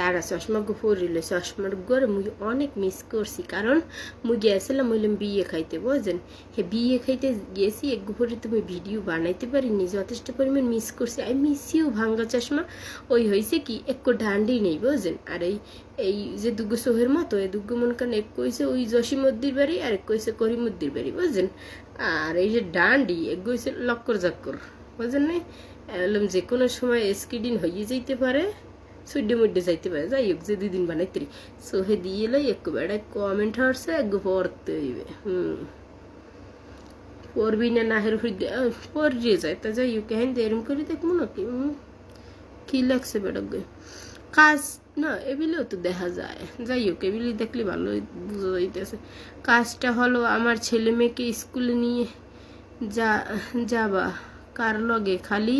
দাঁড়া চশমা গো পরিলে চশমার গরে মুই অনেক মিস করছি। কারণ মুই গেছিলাম বললাম বিয়ে খাইতে, বুঝছেন? হে বিয়ে খাইতে গেছি এক ঘরে তুমি ভিডিও বানাইতে পারিনি, যথেষ্ট পরিমাণ মিস করছি। আমি মিসিও ভাঙ্গা চশমা। ওই হয়েছে কি একটু ডান্ডি নেই, বুঝছেন? আর এই এই যে দুগো সোহের মতো, এই দুগো মন কারণ এক কইছে ওই জসিমদ্দির বাড়ি, আর এক কইছে করিমুদ্দির বাড়ি, বুঝছেন? আর এই যে ডান্ডি, এক কইছে লক্কর জাক্কর, বুঝছেন না? এলাম যে কোনো সময় স্কিডিন হয়ে যাইতে পারে। সুড্ডে মুড্ডে যাইতে পারে যাই হোক যে দুদিন বানাইতে সো হে দিয়ে লাই একটু বেড়া কমেন্ট হচ্ছে এক পড়তে হইবে হুম পড়বি না না হের পড়িয়ে যায় তা যাই হোক হ্যাঁ এরম করে দেখব নাকি কি লাগছে বেড়া গে কাজ না এবিলেও তো দেখা যায় যাই হোক এবিলি দেখলে ভালো বুঝা যাইতেছে কাজটা হলো আমার ছেলে মেয়েকে স্কুলে নিয়ে যা যাবা কার লগে খালি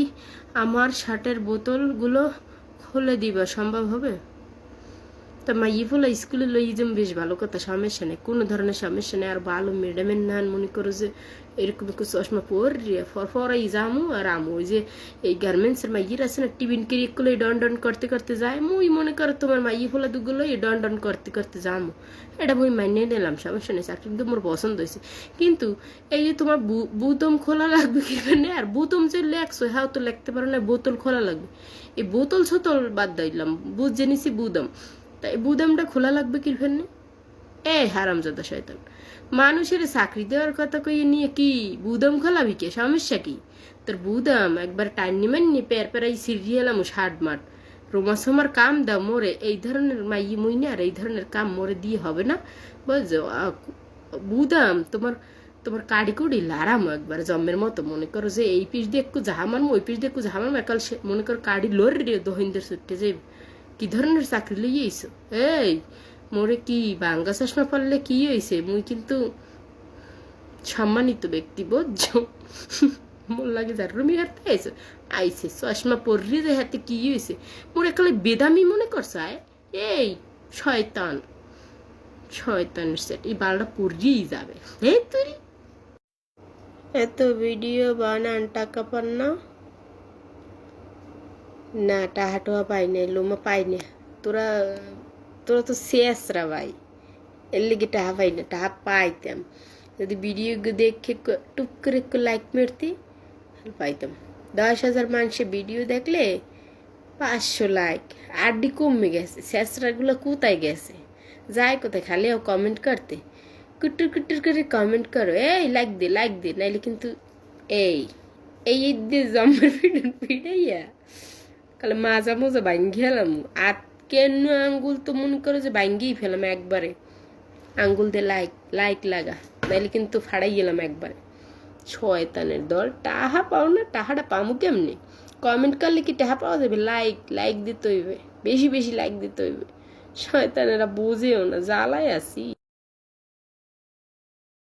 আমার শার্টের বোতলগুলো খুলে দিবা সম্ভব হবে? তা মাইয়ে বলে স্কুলে লই যাম, বেশ ভালো কথা, সমস্যা নেই। কোনো ধরনের সমস্যা নেই, আর ভালো ম্যাডামের নান মনে করো যে এরকম একটু চশমা পরিয়ে ফর ফরাই যামু, আর আমু ওই যে এই গার্মেন্টসের মাইয়ের আছে না, টিফিন কেরিয়ে গুলো ডন ডন করতে করতে যায় মুই মনে করো তোমার মাইয়ে ফোলা দুগুলো এই ডন ডন করতে করতে যামু। এটা মুই মাইনে নিলাম, সমস্যা নেই, চাকরি কিন্তু মোর পছন্দ হয়েছে কিন্তু এই যে তোমার বুতম খোলা লাগবে কি মানে আর বুতম যে লেখছো হ্যাঁ তো লিখতে পারো না, বোতল খোলা লাগবে। এই বোতল ছোতল বাদ দিলাম, বুঝ জেনেছি বুদম। এই বুদামটা খোলা লাগবে কি ফেলনে এ হারামজাদা শয়তান, মানুষের চাকরি দেওয়ার কথা কই নিয়ে কি বুদাম খোলাবি কে? সমস্যা কি? তোর বুদাম একবার টাইনি মান্নি পের পেরাই সিরিয়ালাম ষাট মাঠ রোমাসমর কাম দাও মোরে, এই ধরনের মাই মুইনে আর এই ধরনের কাম মোরে দিয়ে হবে না? বুঝছ আ- বুদাম, তোমার তোমার কাড়ি কুড়ি লারাম একবার জম্মের মতো। মনে করো যে এই পিস দিয়ে একটু ঝামার ওই পিস দিয়ে একটু ঝামার একাল মনে করো কাড়ি লোর রে দহিন্দের ছুটতে যাইব। কি ধরনের চাকরি লইয়ে আইসো এই, মোরে কি বাঙ্গা চশমা পড়লে কি হয়েছে মুই কিন্তু সম্মানিত ব্যক্তি, বুঝছ? মোর লাগে যার রুমি হারতে আইসো আইসে চশমা পড়লি যে হাতে কি হয়েছে মোর একালে বেদামি মনে করছে, আয়? এই, শয়তান। শয়তানের সেট, এই বালটা পড়িয়েই যাবে। হে তুই এত ভিডিও বানান, টাকা পান না? না, টাহা টোহা পাই না লোমা পাই না তোরা তোরা তো শেষরা ভাই। এর লেগে টাহা পাই না, টাহা পাইতাম। যদি ভিডিও দেখে টুক করে একটু লাইক মারতি পাইতাম। দশ হাজার মানুষে ভিডিও দেখলে পাঁচশো লাইক আড্ডি কমে গেছে শেষরাগুলো কোথায় গেছে? যায় কোথায়, খালি ও কমেন্ট করতে। কুটুর কুটুর করে কমেন্ট করো, এই লাইক দে লাইক দে। নাইলে কিন্তু, এই এই দিয়ে জম্মের পিঠে পিঠাইয়া কালে মাজা মোজা ভাঙ্গি গেলাম আর কেন আঙ্গুল তো মনে করো যে ভাঙ্গিই ফেলাম একবারে। আঙ্গুল দিয়ে লাইক লাইক লাগা। নাইলে কিন্তু ফাড়াই গেলাম একবারে। শয়তানের দল। টাহা পাও না, টাহাটা পামু কেমনি? কমেন্ট করলে কি টাহা পাওয়া যাবে? লাইক লাইক দিতে হইবে। বেশি বেশি লাইক দিতে হইবে। শয়তানেরা বুঝেও না, জ্বালায় আসি